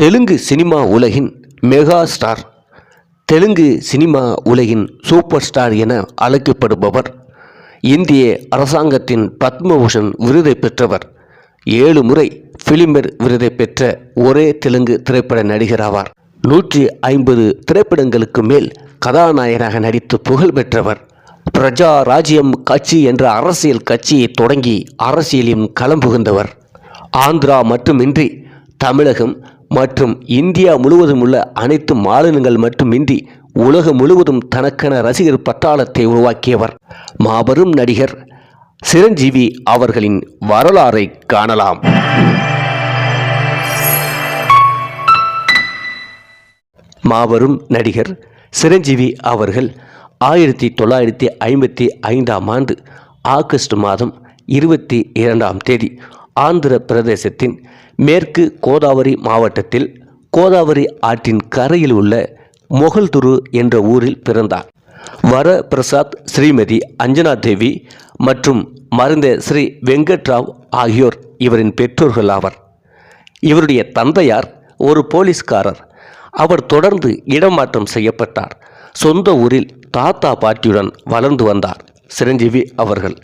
Telugu cinema உலகின் mega star. Telugu cinema உலகின் super star என அழைக்கப்படுபவர். இந்திய அரசாங்கத்தின் பத்மபூஷன் விருதை பெற்றவர். ஏழு முறை பிலிம்பர் விருதை பெற்ற ஒரே தெலுங்கு திரைப்பட நடிகர் ஆவார். நூற்றி ஐம்பது திரைப்படங்களுக்கு மேல் கதாநாயகனாக நடித்து புகழ் பெற்றவர். பிரஜா ராஜ்யம் கட்சி என்ற அரசியல் கட்சியை தொடங்கி அரசியலின் களம் புகுந்தவர். ஆந்திரா மட்டுமின்றி தமிழகம் மற்றும் இந்தியா முழுவதும் உள்ள அனைத்து மாநிலங்கள் மட்டுமின்றி உலகம் முழுவதும் தனக்கென ரசிகர் பட்டாளத்தை உருவாக்கியவர். மாபெரும் நடிகர் சிரஞ்சீவி அவர்களின் வரலாறை காணலாம். மாபெரும் நடிகர் சிரஞ்சீவி அவர்கள் ஆயிரத்தி தொள்ளாயிரத்தி ஐம்பத்தி ஐந்தாம் ஆண்டு ஆகஸ்ட் மாதம் இருபத்தி இரண்டாம் தேதி ஆந்திர பிரதேசத்தின் மேற்கு கோதாவரி மாவட்டத்தில் கோதாவரி ஆற்றின் கரையில் உள்ள மொகல்துரு என்ற ஊரில் பிறந்தார். வர பிரசாத் ஸ்ரீமதி அஞ்சனா தேவி மற்றும் மருந்த ஸ்ரீ வெங்கட்ராவ் ஆகியோர் இவரின் பெற்றோர்கள் ஆவர். இவருடைய தந்தையார் ஒரு போலீஸ்காரர். அவர் தொடர்ந்து இடமாற்றம் செய்யப்பட்டார். சொந்த ஊரில் தாத்தா பாட்டியுடன் வளர்ந்து வந்தார். சிரஞ்சீவி அவர்கள்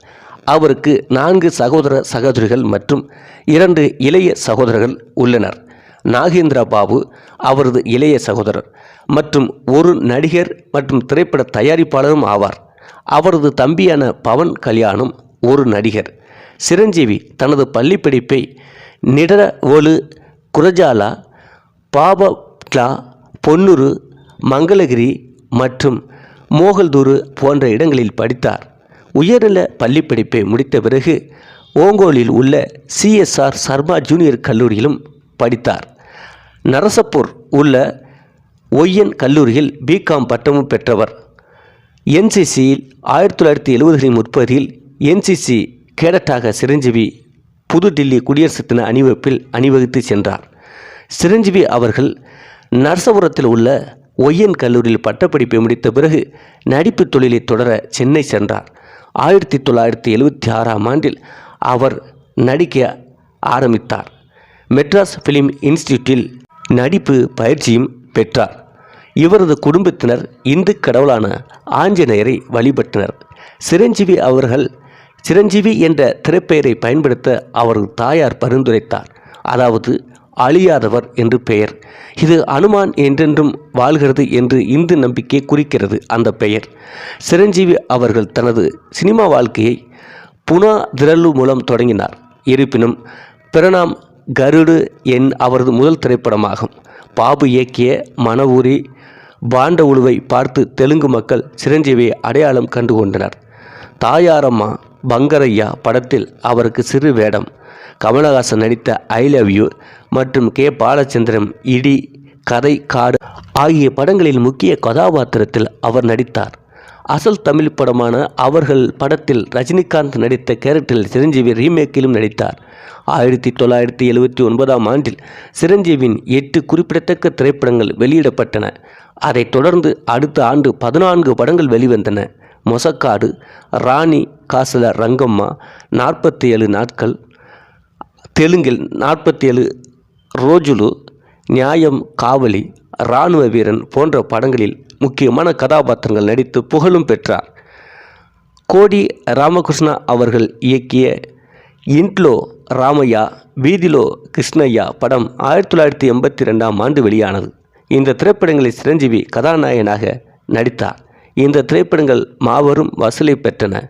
அவருக்கு நான்கு சகோதர சகோதரிகள் மற்றும் இரண்டு இளைய சகோதரர்கள் உள்ளனர். நாகேந்திர பாபு அவரது இளைய சகோதரர் மற்றும் ஒரு நடிகர் மற்றும் திரைப்பட தயாரிப்பாளரும் ஆவார். அவரது தம்பியான பவன் கல்யாணும் ஒரு நடிகர். சிரஞ்சீவி தனது பள்ளிப்படிப்பை நிடர ஒலு குரஜாலா பாபக்லா பொன்னூரு மங்களகிரி மற்றும் மோகல்தூரு போன்ற இடங்களில் படித்தார். உயர்நில பள்ளிப்படிப்பை முடித்த பிறகு ஓங்கோலில் உள்ள சிஎஸ்ஆர் சர்மா ஜூனியர் கல்லூரியிலும் படித்தார். நரசப்பூர் உள்ள ஒய்யன் கல்லூரியில் பிகாம் பட்டமும் பெற்றவர். என்சிசியில் ஆயிரத்தி தொள்ளாயிரத்தி எழுபதுகளின் முற்பதில் என்சிசி கேடட்டாக சிரஞ்சீவி புதுடில்லி குடியரசு தின அணிவகுப்பில் அணிவகுத்து சென்றார். சிரஞ்சீவி அவர்கள் நரசபுரத்தில் உள்ள ஒய்யன் கல்லூரியில் பட்டப்படிப்பை முடித்த பிறகு நடிப்பு தொழிலை தொடர சென்னை சென்றார். ஆயிரத்தி தொள்ளாயிரத்தி எழுபத்தி ஆறாம் ஆண்டில் அவர் நடிக்க ஆரம்பித்தார். மெட்ராஸ் ஃபிலிம் இன்ஸ்டிடியூட்டில் நடிப்பு பயிற்சியும் பெற்றார். இவரது குடும்பத்தினர் இந்து கடவுளான ஆஞ்சநேயரை வழிபட்டனர். சிரஞ்சீவி அவர்கள் சிரஞ்சீவி என்ற திரைப்பெயரை பயன்படுத்த அவரது தாயார் பரிந்துரைத்தார். அதாவது அழியாதவர் என்று பெயர். இது அனுமான் என்றென்றும் வாழ்கிறது என்று இந்து நம்பிக்கை குறிக்கிறது அந்த பெயர். சிரஞ்சீவி அவர்கள் தனது சினிமா வாழ்க்கையை புனா திரளு மூலம் தொடங்கினார். இருப்பினும் பிரணாம் கருடு என் அவரது முதல் திரைப்படமாகும். பாபு இயக்கிய மணவூரி பாண்ட உழுவை பார்த்து தெலுங்கு மக்கள் சிரஞ்சீவியை அடையாளம் கண்டு கொண்டனர் தாயாரம்மா பங்கரையா படத்தில் அவருக்கு சிறு வேடம். கமலஹாசன் நடித்த ஐ லவ் யூ மற்றும் கே. பாலச்சந்திரன் இடி கதை காடு ஆகிய படங்களில் முக்கிய கதாபாத்திரத்தில் அவர் நடித்தார். அசல் தமிழ் படமான அவர்கள் படத்தில் ரஜினிகாந்த் நடித்த கேரக்டரில் சிரஞ்சீவி ரீமேக்கிலும் நடித்தார். ஆயிரத்தி தொள்ளாயிரத்தி எழுபத்தி ஒன்பதாம் ஆண்டில் சிரஞ்சீவின் எட்டு குறிப்பிடத்தக்க திரைப்படங்கள் வெளியிடப்பட்டன. அதைத் தொடர்ந்து அடுத்த ஆண்டு பதினான்கு படங்கள் வெளிவந்தன. மொசக்காடு ராணி காசல ரங்கம்மா நாற்பத்தி ஏழு நாட்கள் தெலுங்கில் நாற்பத்தி ஏழு ரோஜுலு நியாயம் காவலி இராணுவ வீரன் போன்ற படங்களில் முக்கியமான கதாபாத்திரங்கள் நடித்து புகழும் பெற்றார். கோடி ராமகிருஷ்ணா அவர்கள் இயக்கிய இன்ட்லோ ராமையா வீதிலோ கிருஷ்ணய்யா படம் ஆயிரத்தி தொள்ளாயிரத்தி எண்பத்தி ரெண்டாம் ஆண்டு வெளியானது. இந்த திரைப்படங்களில் சிரஞ்சீவி கதாநாயகனாக நடித்தார். இந்த திரைப்படங்கள் மாபெரும் வசூலை பெற்றன.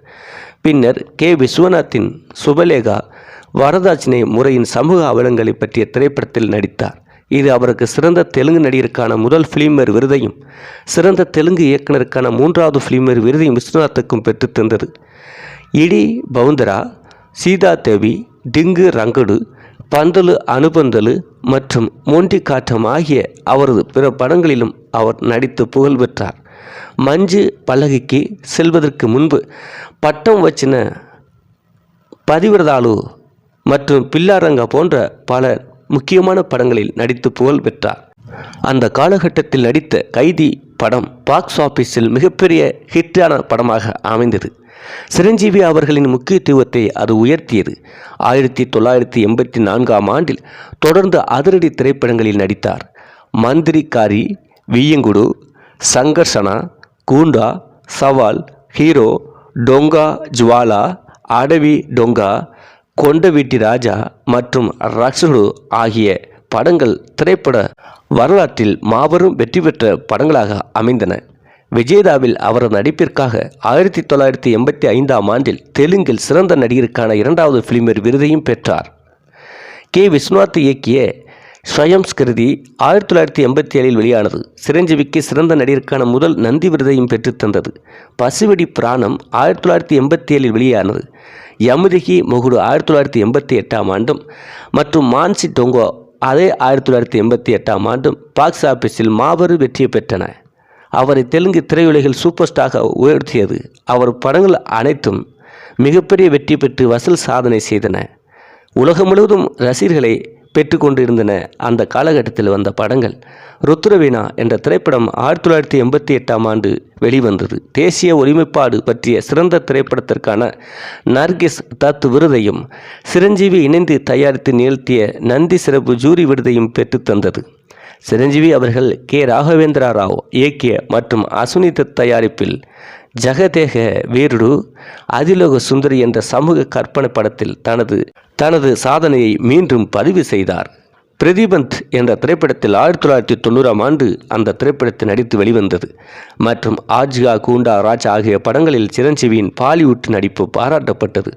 பின்னர் கே. விஸ்வநாத்தின் சுபலேகா வரதாட்சினை முறையின் சமூக அவலங்களை பற்றிய திரைப்படத்தில் நடித்தார். இது அவருக்கு சிறந்த தெலுங்கு நடிகருக்கான முதல் ஃபிலிமர் விருதையும் சிறந்த தெலுங்கு இயக்குனருக்கான மூன்றாவது ஃபிலிமர் விருதையும் விஸ்வநாத்துக்கும் பெற்று தந்தது. இடி பவுந்தரா சீதா தேவி டிங்கு ரங்கடு பந்தலு அனுபந்தலு மற்றும் மோண்டி காற்றம் ஆகிய அவரது பிற படங்களிலும் அவர் நடித்து புகழ் பெற்றார். மஞ்சு பலகைக்கு செல்வதற்கு முன்பு பட்டம் வச்சின பதிவிரதாலு மற்றும் பில்லாரங்கா போன்ற பல முக்கியமான படங்களில் நடித்து புகழ் பெற்றார். அந்த காலகட்டத்தில் நடித்த கைதி படம் பாக்ஸ் ஆபீஸில் மிகப்பெரிய ஹிட்டான படமாக அமைந்தது. சிரஞ்சீவி அவர்களின் முக்கியத்துவத்தை அது உயர்த்தியது. ஆயிரத்தி தொள்ளாயிரத்தி எண்பத்தி நான்காம் ஆண்டில் தொடர்ந்து அதிரடி திரைப்படங்களில் நடித்தார். மந்திரிக்காரி வியங்குடு சங்கர்ஷனா கூண்டா சவால் ஹீரோ டொங்கா ஜுவாலா அடவி டொங்கா கொண்ட வீட்டி ராஜா மற்றும் ரக்ஷுடு ஆகிய படங்கள் திரைப்பட வரலாற்றில் மாபெரும் வெற்றி பெற்ற படங்களாக அமைந்தன. விஜேதாவில் அவரது நடிப்பிற்காக ஆயிரத்தி தொள்ளாயிரத்தி எண்பத்தி ஐந்தாம் ஆண்டில் தெலுங்கில் சிறந்த நடிகருக்கான இரண்டாவது ஃபிலிமேர் விருதையும் பெற்றார். கே. விஸ்வநாத் இயக்கிய ஸ்வயம்ஸ்கிருதி ஆயிரத்தி தொள்ளாயிரத்தி எண்பத்தி ஏழில் வெளியானது. சிரஞ்சீவிக்கு சிறந்த நடிகருக்கான முதல் நந்தி விருதையும் பெற்றுத்தந்தது பசுவெடி பிராணம் ஆயிரத்தி தொள்ளாயிரத்தி எண்பத்தி ஏழில் வெளியானது. யமுதிகி முகுடு ஆயிரத்தி தொள்ளாயிரத்தி எண்பத்தி எட்டாம் ஆண்டும் மற்றும் மான்சி டொங்கோ அதே ஆயிரத்தி தொள்ளாயிரத்தி எண்பத்தி எட்டாம் ஆண்டும் பாக்ஸ் ஆபீஸில் மாபெரும் வெற்றியை பெற்றன. அவரை தெலுங்கு திரையுலகில் சூப்பர் ஸ்டாராக உயர்த்தியது. அவர் படங்கள் அனைத்தும் மிகப்பெரிய வெற்றி பெற்று வசூல் சாதனை செய்தன. உலகம் முழுவதும் ரசிகர்களை பெற்றுக்கொண்டிருந்தன. அந்த காலகட்டத்தில் வந்த படங்கள் ருத்ரவீணா என்ற திரைப்படம் ஆயிரத்தி தொள்ளாயிரத்தி எண்பத்தி எட்டாம் ஆண்டு வெளிவந்தது. தேசிய ஒருமைப்பாடு பற்றிய சிறந்த திரைப்படத்திற்கான நர்கிஸ் தத் விருதையும் சிரஞ்சீவி இணைந்து தயாரித்து நிகழ்த்திய நந்தி சிறப்பு ஜூரி விருதையும் பெற்றுத் தந்தது. சிரஞ்சீவி அவர்கள் கே. ராகவேந்திரா ராவ் இயக்கிய மற்றும் அசுனித தயாரிப்பில் ஜெகதேக வீருடு அதிலோக சுந்தரி என்ற சமூக கற்பனை படத்தில் தனது தனது சாதனையை மீண்டும் பதிவு செய்தார். பிரதிபந்த் என்ற திரைப்படத்தில் ஆயிரத்தி தொள்ளாயிரத்தி தொண்ணூறாம் ஆண்டு அந்த திரைப்படத்தில் நடித்து வெளிவந்தது. மற்றும் ஆஜ்கா கூண்டா ராஜ் ஆகிய படங்களில் சிரஞ்சீவியின் பாலிவுட் நடிப்பு பாராட்டப்பட்டது.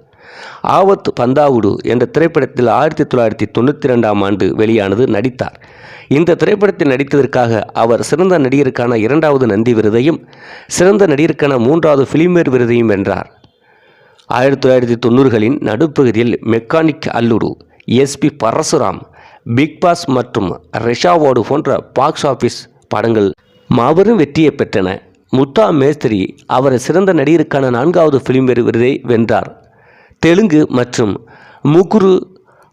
ஆவத் பந்தாவுடு என்ற திரைப்படத்தில் ஆயிரத்தி தொள்ளாயிரத்தி தொண்ணூற்றி ரெண்டாம் ஆண்டு வெளியானது நடித்தார். இந்த திரைப்படத்தில் நடித்ததற்காக அவர் சிறந்த நடிகருக்கான இரண்டாவது நந்தி விருதையும் சிறந்த நடிகருக்கான மூன்றாவது ஃபிலிம்பேர் விருதையும் வென்றார். ஆயிரத்தி தொள்ளாயிரத்தி தொண்ணூறுகளின் நடுப்பகுதியில் mechanic Alludu SP Parasuram big boss மற்றும் ரெஷாவோடு போன்ற பாக்ஸ் ஆஃபீஸ் படங்கள் மாபெரும் வெற்றியை பெற்றன. முத்தா மேஸ்திரி அவர் சிறந்த நடிகருக்கான நான்காவது ஃபிலிம்பேர் விருதை வென்றார். தெலுங்கு மற்றும் முகுரு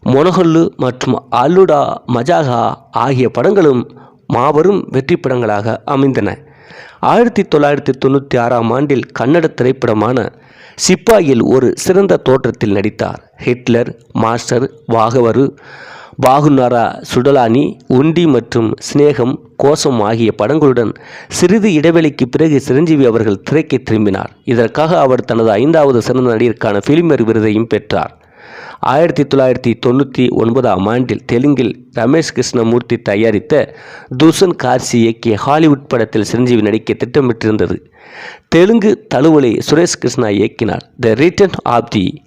மொனகல்லு மற்றும் அல்லுடா மஜாகா ஆகிய படங்களும் மாபெரும் வெற்றி படங்களாக அமைந்தன. ஆயிரத்தி தொள்ளாயிரத்தி தொண்ணூற்றி ஆறாம் ஆண்டில் கன்னட திரைப்படமான சிப்பாயில் ஒரு சிறந்த தோற்றத்தில் நடித்தார். ஹிட்லர் மாஸ்டர் வாகவரு பாகுநாரா சுடலானி உண்டி மற்றும் சிநேகம் கோசம் ஆகிய படங்களுடன் சிறிது இடைவெளிக்கு பிறகு சிரஞ்சீவி அவர்கள் திரைக்கு திரும்பினார். இதற்காக அவர் தனது ஐந்தாவது சிறந்த நடிகருக்கான ஃபிலிமர் விருதையும் பெற்றார். ஆயிரத்தி தொள்ளாயிரத்தி தொண்ணூற்றி ஒன்பதாம் ஆண்டில் தெலுங்கில் ரமேஷ் கிருஷ்ணமூர்த்தி தயாரித்த தூஷன் கார்சி இயக்கிய ஹாலிவுட் படத்தில் சிரஞ்சீவி நடிக்க திட்டமிட்டிருந்தது. தெலுங்கு தழுவலை சுரேஷ் கிருஷ்ணா இயக்கினார். The return of the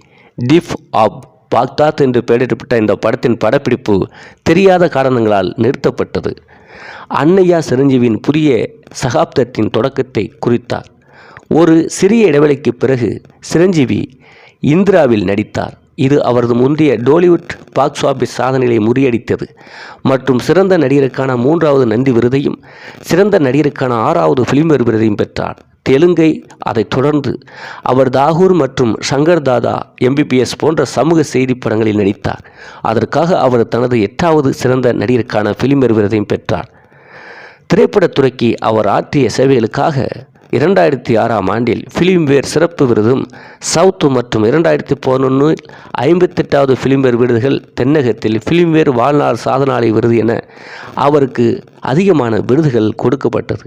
thief of Baghdad என்று பெயரிடப்பட்ட இந்த படத்தின் படப்பிடிப்பு தெரியாத காரணங்களால் நிறுத்தப்பட்டது. அன்னையா சிரஞ்சீவியின் புதிய சகாப்தத்தின் தொடக்கத்தை குறித்தார். ஒரு சிறிய இடைவெளிக்கு பிறகு சிரஞ்சீவி இந்திராவில் நடித்தார். இது அவரது முந்தைய டோலிவுட் பாக்ஸ் ஆபீஸ் சாதனைகளை முறியடித்தது. மற்றும் சிறந்த நடிகருக்கான மூன்றாவது நந்தி விருதையும் சிறந்த நடிகருக்கான ஆறாவது ஃபிலிம்பேர் விருதையும் பெற்றார். தெலுங்கை அதைத் தொடர்ந்து அவர் தாகூர் மற்றும் சங்கர் தாதா எம்பிபிஎஸ் போன்ற சமூக செய்தி படங்களில் நடித்தார். அதற்காக அவர் தனது எட்டாவது சிறந்த நடிகருக்கான ஃபிலிம்பேர் விருதையும் பெற்றார். திரைப்படத்துறைக்கு அவர் ஆற்றிய சேவைகளுக்காக இரண்டாயிரத்தி ஆறாம் ஆண்டில் ஃபிலிம்வேர் சிறப்பு விருதும் சவுத் மற்றும் இரண்டாயிரத்தி பதினொன்றில் ஐம்பத்தெட்டாவது ஃபிலிம்வேர் விருதுகள் தென்னகத்தில் ஃபிலிம்வேர் வாழ்நாள் சாதனாளி விருது என அவருக்கு அதிகமான விருதுகள் கொடுக்கப்பட்டது.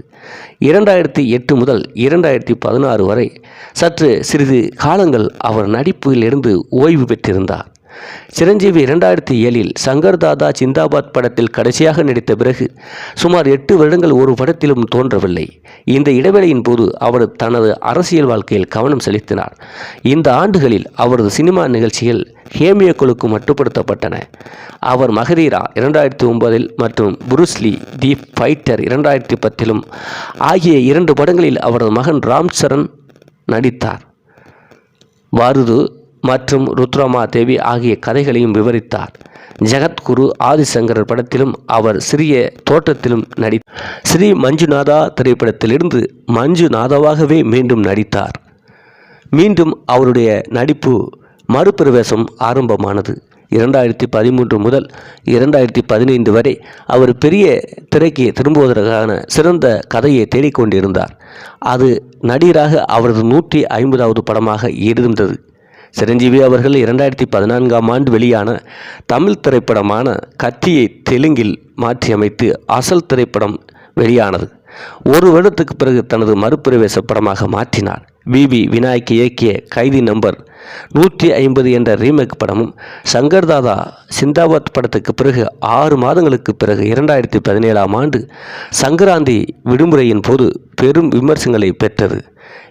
இரண்டாயிரத்தி எட்டு முதல் இரண்டாயிரத்தி பதினாறு வரை சற்று சிறிது காலங்கள் அவர் நடிப்பில் இருந்து ஓய்வு பெற்றிருந்தார். சிரஞ்சீவி இரண்டாயிரத்தி ஏழில் சங்கர் தாதா சிந்தாபாத் படத்தில் கடைசியாக நடித்த பிறகு சுமார் எட்டு வருடங்கள் ஒரு படத்திலும் தோன்றவில்லை. இந்த இடைவேளையின் போது அவர் தனது அரசியல் வாழ்க்கையில் கவனம் செலுத்தினார். இந்த ஆண்டுகளில் அவரது சினிமா நிகழ்ச்சிகள் ஹேமியக்குழுக்கு மட்டுப்படுத்தப்பட்டன. அவர் மகதீரா இரண்டாயிரத்தி ஒன்பதில் மற்றும் புருஸ்லி தி ஃபைட்டர் இரண்டாயிரத்தி பத்திலும் ஆகிய இரண்டு படங்களில் அவரது மகன் ராம் சரண் நடித்தார். வாருது மற்றும் ருத்ரமா தேவி ஆகிய கதைகளையும் விவரித்தார். ஜெகத்குரு ஆதிசங்கரர் படத்திலும் அவர் சிறிய தோற்றத்திலும் நடி ஸ்ரீ மஞ்சுநாதா திரைப்படத்திலிருந்து மஞ்சுநாதாவாகவே மீண்டும் நடித்தார். மீண்டும் அவருடைய நடிப்பு மறுபிரவேசம் ஆரம்பமானது. இரண்டாயிரத்தி பதிமூன்று முதல் இரண்டாயிரத்தி பதினைந்து வரை அவர் பெரிய திரைக்கு திரும்புவதற்கான சிறந்த கதையை தேடிக்கொண்டிருந்தார். அது நடிகராக அவரது நூற்றி ஐம்பதாவது படமாக இருந்தது. சிரஞ்சீவி அவர்கள் இரண்டாயிரத்தி பதினான்காம் ஆண்டு வெளியான தமிழ் திரைப்படமான கத்தியை தெலுங்கில் மாற்றியமைத்து அசல் திரைப்படம் வெளியானது. ஒரு வருடத்துக்கு பிறகு தனது மறுபிரவேச படமாக மாற்றினார். பிபி விநாயக் இயக்கிய கைதி நம்பர் நூற்றி ஐம்பது என்ற ரீமேக் படமும் சங்கர் தாதா சிந்தாபாத் படத்துக்கு பிறகு ஆறு மாதங்களுக்கு பிறகு இரண்டாயிரத்தி பதினேழாம் ஆண்டு சங்கராந்தி விடுமுறையின் போது பெரும் விமர்சனங்களை பெற்றது.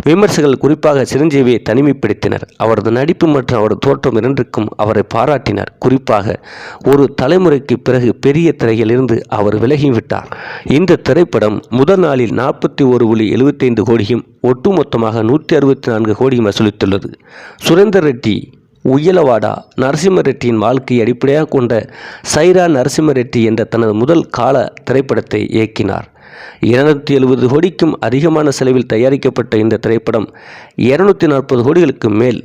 விமர்சகர்கள் குறிப்பாக சிரஞ்சீவியை தனிமைப்படுத்தினர். அவரது நடிப்பு மற்றும் அவரது தோற்றம் இரண்டிற்கும் அவரை பாராட்டினர். குறிப்பாக ஒரு தலைமுறைக்கு பிறகு பெரிய திரையிலிருந்து அவர் விலகிவிட்டார். இந்த திரைப்படம் முதல் நாளில் நாற்பத்தி ஒரு புள்ளி எழுபத்தைந்து கோடியும் ஒட்டுமொத்தமாக நூற்றி அறுபத்தி நான்கு கோடி வசூலித்துள்ளது. சுரேந்தர் ரெட்டி உயலவாடா நரசிம்ம ரெட்டியின் வாழ்க்கையை அடிப்படையாக கொண்ட சைரா நரசிம்ம ரெட்டி என்ற தனது முதல் கால திரைப்படத்தை இயக்கினார். இருநூத்தி எழுபது கோடிக்கும் அதிகமான செலவில் தயாரிக்கப்பட்ட இந்த திரைப்படம் இருநூத்தி நாற்பது கோடிகளுக்கு மேல்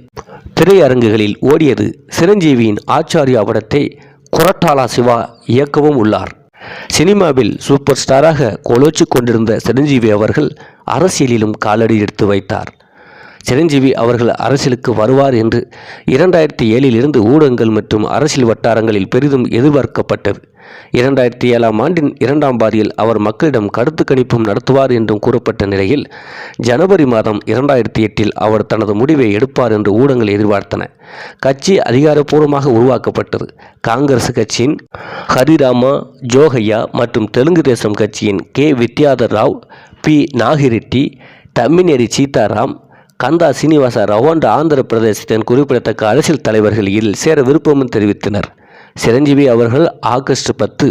திரையரங்குகளில் ஓடியது சிரஞ்சீவியின் ஆச்சாரியா படத்தை கொரட்டாலா சிவா இயக்கவும் உள்ளார். சினிமாவில் சூப்பர் ஸ்டாராக கொலோச்சு கொண்டிருந்த சிரஞ்சீவி அவர்கள் அரசியலிலும் காலடி எடுத்து வைத்தார். சிரஞ்சீவி அவர்கள் அரசியலுக்கு வருவார் என்று இரண்டாயிரத்தி ஏழில் இருந்து ஊடகங்கள் மற்றும் அரசியல் வட்டாரங்களில் பெரிதும் எதிர்பார்க்கப்பட்டது. இரண்டாயிரத்தி ஏழாம் ஆண்டின் இரண்டாம் பாதியில் அவர் மக்களிடம் கருத்து கணிப்பும் நடத்துவார் என்றும் கூறப்பட்ட நிலையில் ஜனவரி மாதம் இரண்டாயிரத்தி எட்டில் அவர் தனது முடிவை எடுப்பார் என்று ஊடகங்கள் எதிர்பார்த்தன. கட்சி அதிகாரப்பூர்வமாக உருவாக்கப்பட்டது. காங்கிரஸ் கட்சியின் ஹரிராமா ஜோகையா மற்றும் தெலுங்கு தேசம் கட்சியின் கே. வித்யாதர் ராவ் பி. நாகிரெட்டி தம்மினேரி சீதாராம் கந்தா சீனிவாச ராவ் ஆந்திர பிரதேசத்தின் குறிப்பிடத்தக்க அரசியல் தலைவர்கள் இதில் சேர விருப்பமும் தெரிவித்தனர். சிரஞ்சீவி அவர்கள் ஆகஸ்ட் பத்து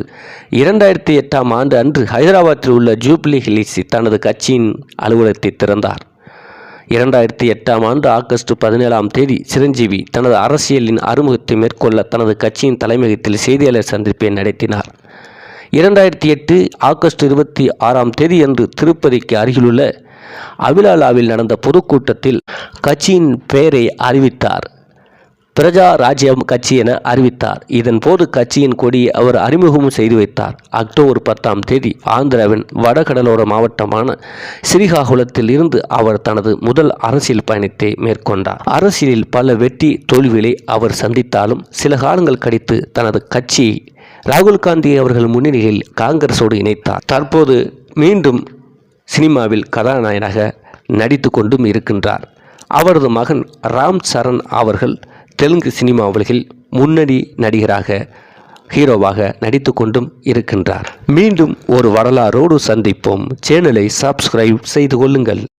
இரண்டாயிரத்தி எட்டாம் ஆண்டு அன்று ஹைதராபாத்தில் உள்ள ஜூப்ளி ஹில்ஸ் தனது கட்சியின் அலுவலகத்தை திறந்தார். இரண்டாயிரத்தி எட்டாம் ஆண்டு ஆகஸ்ட் பதினேழாம் தேதி சிரஞ்சீவி தனது அரசியலின் அறிமுகத்தை மேற்கொள்ள தனது கட்சியின் தலைமையகத்தில் செய்தியாளர் சந்திப்பை நடத்தினார். இரண்டாயிரத்தி எட்டு ஆகஸ்ட் இருபத்தி ஆறாம் தேதியன்று திருப்பதிக்கு அருகிலுள்ள அவிலாலாவில் நடந்த பொதுக்கூட்டத்தில் கட்சியின் பெயரை அறிவித்தார். பிரஜா ராஜ்யம் கட்சி என அறிவித்தார். இதன் போது கட்சியின் கொடியை அவர் அறிமுகமும் செய்து வைத்தார். அக்டோபர் பத்தாம் தேதி ஆந்திராவின் வடகடலோர மாவட்டமான ஸ்ரீகாகுளத்தில் இருந்து அவர் தனது முதல் அரசியல் பயணத்தை மேற்கொண்டார். அரசியலில் பல வெற்றி தோல்விகளை அவர் சந்தித்தாலும் சில காலங்கள் கழித்து தனது கட்சியை ராகுல் காந்தி அவர்கள் முன்னிலையில் காங்கிரஸோடு இணைத்தார். தற்போது மீண்டும் சினிமாவில் கதாநாயகனாக நடித்து கொண்டும் இருக்கின்றார். அவரது மகன் ராம் சரண் அவர்கள் தெலுங்கு சினிமா உலகில் முன்னணி நடிகராக ஹீரோவாக நடித்து கொண்டும் இருக்கின்றார். மீண்டும் ஒரு வரலாறோடு சந்திப்போம். சேனலை சப்ஸ்கிரைப் செய்து கொள்ளுங்கள்.